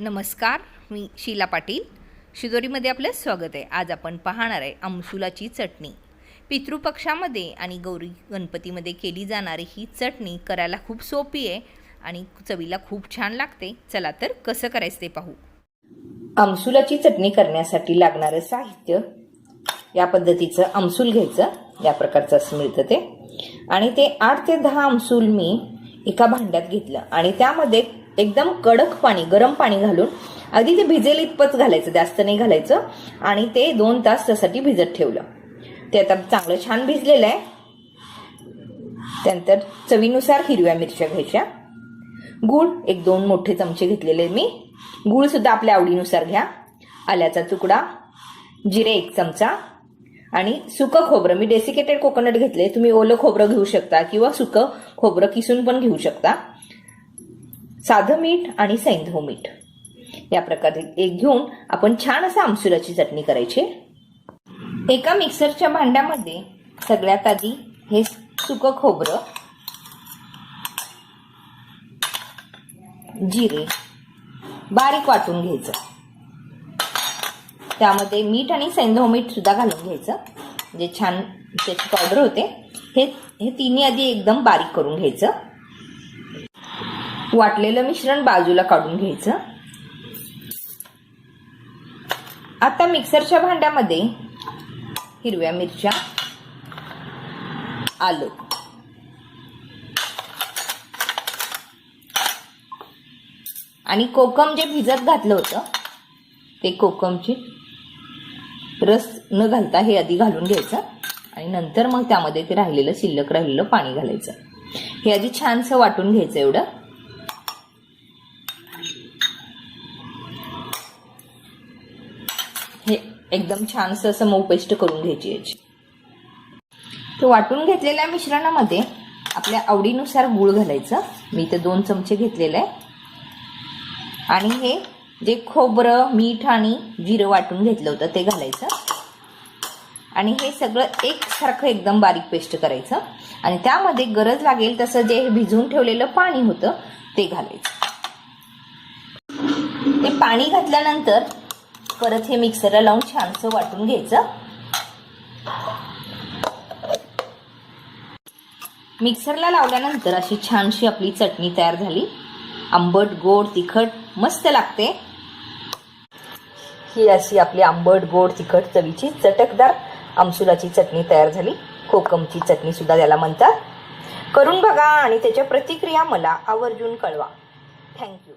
नमस्कार मी शीला पाटील. शिदोरीमध्ये आपलं स्वागत आहे. आज आपण पाहणार आहे आमसुलाची चटणी. पितृपक्षामध्ये आणि गौरी गणपतीमध्ये केली जाणारी ही चटणी करायला खूप सोपी आहे आणि चवीला खूप छान लागते. चला तर कसं करायचं ते पाहू. आमसुलाची चटणी करण्यासाठी लागणारं साहित्य या पद्धतीचं आमसूल घ्यायचं या प्रकारचं असं मिळतं ते. आणि ते आठ ते दहा आमसूल मी एका भांड्यात घेतलं. आणि त्यामध्ये एकदम कडक पाणी गरम पाणी घालून अगदी ते भिजेल इतपत घालायचं जास्त नाही घालायचं. आणि ते दोन तास त्यासाठी भिजत ठेवलं. ते आता चांगलं छान भिजलेलं आहे. त्यानंतर चवीनुसार हिरव्या मिरच्या घ्यायच्या. गूळ एक दोन मोठे चमचे घेतलेले मी. गूळ सुद्धा आपल्या आवडीनुसार घ्या. आल्याचा तुकडा जिरे एक चमचा. आणि सुकं खोबरं मी डेसिकेटेड कोकोनट घेतले तुम्ही ओलं खोबरं घेऊ शकता किंवा सुकं खोबरं किसून पण घेऊ शकता. साधं मीठ आणि सैंधव मीठ. या प्रकारे एक घेऊन आपण छान असं आमसुराची चटणी करायची. एका मिक्सरच्या भांड्यामध्ये सगळ्यात आधी हे सुकं खोबरं जिरे बारीक वाटून घ्यायचं. त्यामध्ये मीठ आणि सैंधव मीठ सुद्धा घालून घ्यायचं. जे छान त्याची पावडर होते हे हे तिन्ही आधी एकदम बारीक करून घ्यायचं. वाटलेलं मिश्रण बाजूला काढून घ्यायचं. आता मिक्सरच्या भांड्यामध्ये हिरव्या मिरच्या आलं. आणि कोकम जे भिजत घातलं होतं ते कोकमची रस न घालता हे आधी घालून घ्यायचं आणि नंतर मग त्यामध्ये ते राहिलेलं शिल्लक राहिलेलं पाणी घालायचं. हे आधी छानसं वाटून घ्यायचं एवढं. हे एकदम छानसं असं मऊ पेस्ट करून घ्यायची याची. तर वाटून घेतलेल्या मिश्रणामध्ये आपल्या आवडीनुसार गूळ घालायचं. मी इथे दोन चमचे घेतलेले. आहे आणि हे जे खोबरं मीठ आणि जिरं वाटून घेतलं होतं ते घालायचं. आणि हे सगळं एकसारखं एकदम बारीक पेस्ट करायचं. आणि त्यामध्ये गरज लागेल तसं जे भिजवून ठेवलेलं पाणी होतं ते घालायचं. ते पाणी घातल्यानंतर परत हे मिक्सरला लावून छानसं वाटून घ्यायचं. मिक्सरला लावल्यानंतर अशी छानशी आपली चटणी तयार झाली. आंबट गोड तिखट मस्त लागते. ही अशी आपली आंबट गोड तिखट चवीची चटकदार आमसुलाची चटणी तयार झाली. कोकमची चटणी सुद्धा त्याला म्हणतात. करून बघा आणि त्याच्या प्रतिक्रिया मला आवर्जून कळवा. थँक्यू